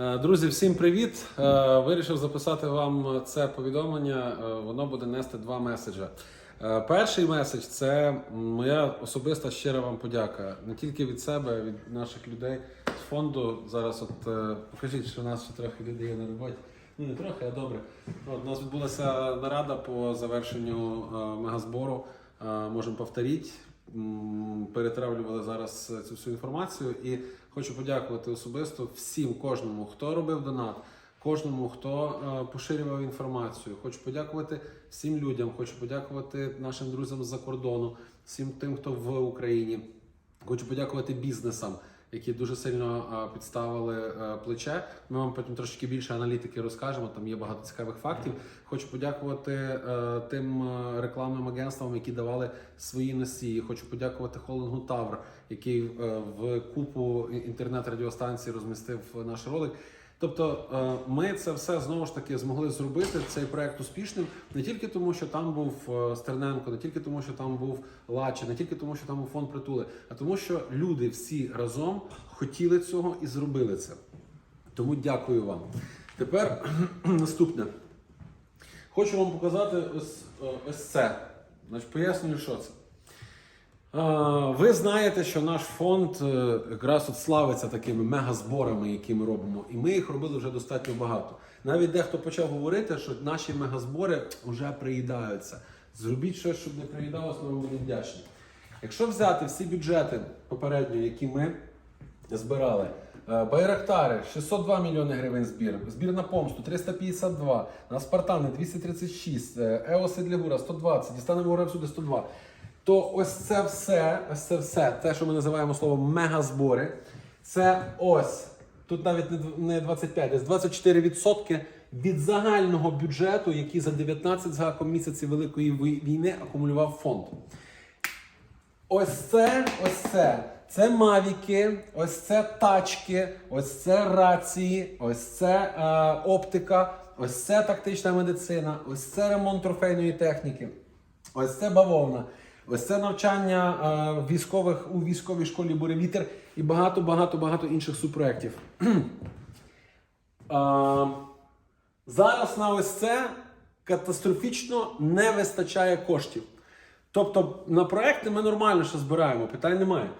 Е, Друзі, всім привіт! Е, Вирішив записати вам це повідомлення. Е, Воно буде нести два меседжа. Е, Перший меседж це моя особиста щира вам подяка. Не тільки від себе, від наших людей з фонду. Зараз от покажіть, що у нас ще трохи людей є на роботі. Ну не трохи, а добре. От, у нас відбулася нарада по завершенню мегазбору. Можемо повторити. Перетравлювали зараз цю всю інформацію і хочу подякувати особисто всім, кожному, хто робив донат, кожному, хто е, поширював інформацію. Хочу подякувати всім людям, хочу подякувати нашим друзям з-за кордону, всім тим, хто в Україні. Хочу подякувати бізнесам, які дуже сильно підставили е, плече. Ми вам потім трошки більше аналітики розкажемо. Там є багато цікавих фактів. Хочу подякувати е, тим е, рекламним агентствам, які давали свої носії. Хочу подякувати холдингу Тавр, який в купу інтернет-радіостанцій розмістив наш ролик. Тобто е, ми це все знову ж таки змогли зробити цей проект успішним не тільки тому, що там був е, Стерненко, не тільки тому, що там був Лача, не тільки тому, що там був фонд притули, а тому, що люди всі разом хотіли цього і зробили це. Тому дякую вам. Тепер наступне. Хочу вам показати ось, е, ось це. Значить, пояснюю, що це. Ви знаєте, що наш фонд е, якраз от славиться такими мегазборами, які ми робимо, і ми їх робили вже достатньо багато. Навіть дехто почав говорити, що наші мегазбори вже приїдаються. Зробіть щось, щоб не приїдалося, ми будемо вдячні. Якщо взяти всі бюджети попередньо, які ми збирали, е, Байрактари 602 мільйони гривень збір, збір на помсту 352, на Спартани 236, е, Еоси для Гура 120, дістанемо всюди 102. То ось це все, ось це все, те, що ми називаємо словом мегазбори, це ось тут навіть не 25, десь 24% від загального бюджету, який за 19 з гаком місяців Великої війни акумулював фонд. Ось це, ось це. Це мавіки, ось це тачки, ось це рації, ось це е, оптика, ось це тактична медицина, ось це ремонт трофейної техніки, ось це бавовна, ось це навчання е, військових у військовій школі Буревітер і багато, багато, багато інших субпроєктів. Е, Зараз на ось це катастрофічно не вистачає коштів. Тобто на проекти ми нормально ще збираємо, питань немає.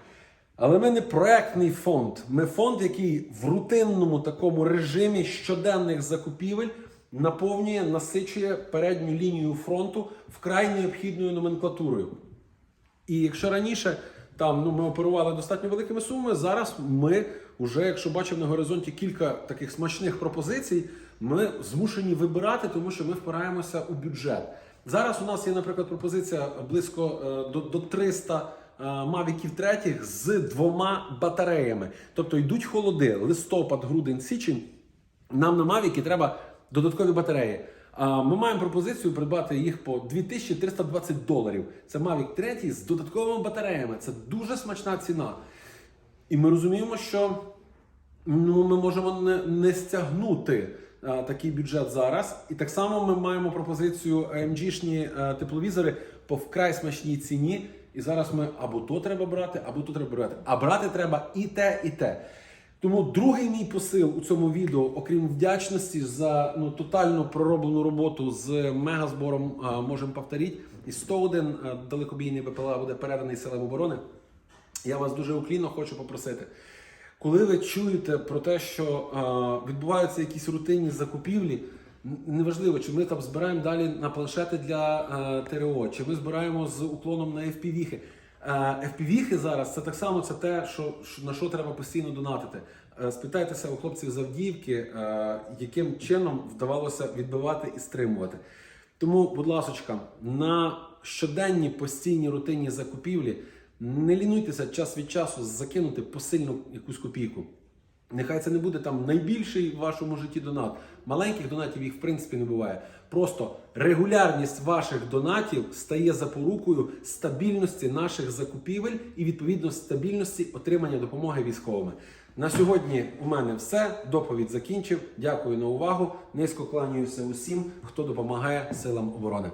Але ми не проектний фонд. Ми фонд, який в рутинному такому режимі щоденних закупівель наповнює, насичує передню лінію фронту вкрай необхідною номенклатурою. І якщо раніше там ну, ми оперували достатньо великими сумами, зараз ми вже, якщо бачимо на горизонті кілька таких смачних пропозицій, ми змушені вибирати, тому що ми впираємося у бюджет. Зараз у нас є, наприклад, пропозиція близько е, до, до 300 е, мавіків третіх з двома батареями. Тобто йдуть холоди, листопад, грудень, січень. Нам на Мавіки треба додаткові батареї. Ми маємо пропозицію придбати їх по 2320 доларів. Це Mavic 3 з додатковими батареями. Це дуже смачна ціна. І ми розуміємо, що ну, ми можемо не, не стягнути а, такий бюджет зараз. І так само ми маємо пропозицію AMG-шні а, тепловізори по вкрай смачній ціні. І зараз ми або то треба брати, або то треба брати. А брати треба і те, і те. Тому другий мій посил у цьому відео, окрім вдячності за ну, тотально пророблену роботу з мегазбором, а, можемо повторити. І 101 а, далекобійний БПЛА буде переданий силам оборони. Я вас дуже уклінно хочу попросити. Коли ви чуєте про те, що е, відбуваються якісь рутинні закупівлі, неважливо, чи ми там збираємо далі на планшети для е, ТРО, чи ми збираємо з уклоном на FPV-хи. Е, FPV-хи зараз це так само це те, що, на що треба постійно донатити. Е, спитайтеся у хлопців з Авдіївки, е, яким чином вдавалося відбивати і стримувати. Тому, будь ласочка, на щоденні постійні рутинні закупівлі не лінуйтеся час від часу закинути посильну якусь копійку. Нехай це не буде там найбільший в вашому житті донат. Маленьких донатів їх в принципі не буває. Просто регулярність ваших донатів стає запорукою стабільності наших закупівель і відповідно стабільності отримання допомоги військовими. На сьогодні у мене все. Доповідь закінчив. Дякую на увагу. Низько кланяюся усім, хто допомагає силам оборони.